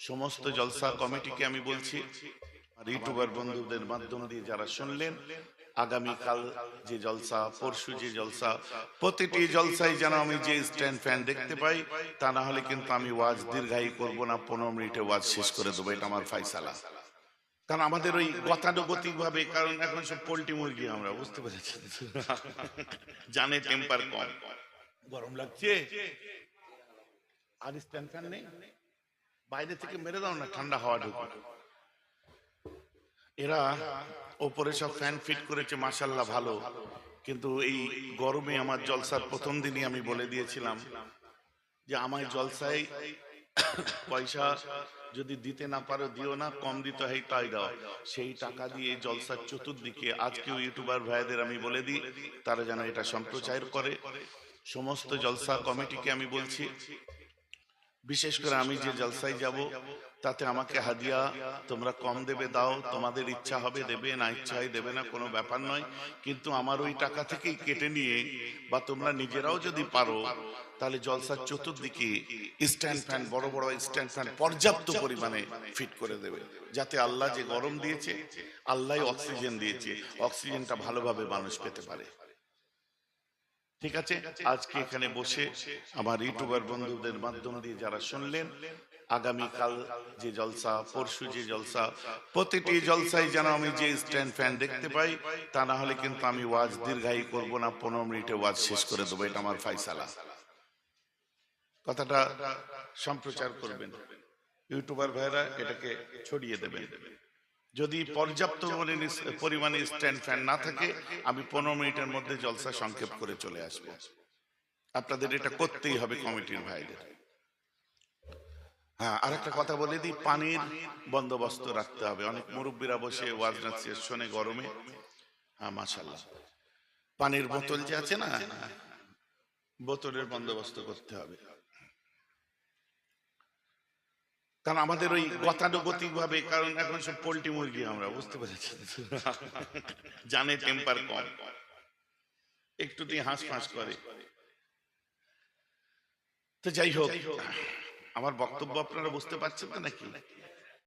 সমস্ত জলসা কমিটিকে আমি বলছি আর ইউটিউবার বন্ধুদের মাধ্যম দিয়ে যারা শুনলেন আগামীকাল যে জলসা পরশু যে জলসা প্রতিটি জলসায় যেন আমি যে স্ট্যান্ড ফ্যান দেখতে পাই তা না হলে কিন্তু আমি ওয়াজ দীর্ঘায়ী করব না পনেরো মিনিটে ওয়াজ শেষ করে দেবো এটা আমার ফাইসালা। কারণ আমাদের ওই গতানুগতিক ভাবে কারণ এখন সব পোল্ট্রি মুরগি আমরা বুঝতে পেরেছি। জানে টেম্পার কম। গরম লাগছে? আর স্ট্যান্ড ফ্যান নেই বাইরে থেকে মেরে দাও না, ঠান্ডা হাওয়া ঢুকে। এরা ওপরে সব ফ্যান ফিট করেছে মাসাল্লাহ ভালো। কিন্তু এই গরমে আমার জলসার প্রথম দিনই আমি বলে দিয়েছিলাম যে আমায় জলসায় পয়সা যদি দিতে না পারো, দিও না, কম দিতে হয় তাই দাও। সেই টাকা দিয়ে জলসার চতুর্দিকে আজকেও ইউটিউবার ভাইদের আমি বলে দিই, তারা যেন এটা সম্প্রচার করে। সমস্ত জলসা কমিটিকে আমি বলছি বিশেষ করে আমি যে জলসায় যাব, তাতে আমাকে হাদিয়া, তোমরা কম দেবে, দাও, তোমাদের ইচ্ছা হবে, দেবে না ইচ্ছা হয় দেবে না, কোনো ব্যাপার নয়। কিন্তু আমার ওই টাকা থেকেই কেটে নিয়ে, বা তোমরা নিজেরাও যদি পারো, তাহলে জলসার চতুর্দিকে স্ট্যান্ড ফ্যান, বড় বড় স্ট্যান্ড ফ্যান পর্যাপ্ত পরিমাণে ফিট করে দেবে, যাতে আল্লাহ যে গরম দিয়েছে আল্লাহ অক্সিজেন দিয়েছে, অক্সিজেনটা ভালোভাবে মানুষ পেতে পারে। ঠিক আছে? আজকে এখানে বসে আমার ইউটিউবার বন্ধুদের মাধ্যম দিয়ে যারা শুনলেন আগামীকাল যে জলসা পরশু যে জলসা প্রতিটি জলসায় যেন আমি যে স্ট্যান্ড ফ্যান দেখতে পাই তা না হলে কিন্তু আমি ওয়াজ দীর্ঘায়ী করব না পনেরো মিনিটে ওয়াজ শেষ করে দেবো এটা আমার ফাইসালা। কথাটা সম্প্রচার করবেন। ইউটিউবার ভাইরা এটাকে ছড়িয়ে দেবেন। যদি পর্যাপ্ত পরিমাণে- স্ট্যান্ড ফ্যান না থাকে, আমি পনেরো মিনিটের মধ্যে জলসা সংক্ষেপ করে চলে আসব। আপনাদের এটা করতেই হবে কমিটির ভাইদের। হ্যাঁ আর একটা কথা বলে দিই, পানির বন্দোবস্ত রাখতে হবে। অনেক মুরব্বীরা বসে ওয়াজ নাচিয়ে শোনে গরমে। হ্যাঁ মাশাল্লাহ পানির বোতল যে আছে না, বোতলের বন্দোবস্ত করতে হবে। কারণ আমাদের ওই গতানুগতিক ভাবে কারণ এখন সব পোল্ট্রি মুরগি আমরা, বুঝতে পেরেছি জানে টেম্পার কম। একটু দিয়ে হাঁস ফাঁস করে। তো যাই হোক, আমার বক্তব্য আপনারা বুঝতে পারছেন তো নাকি?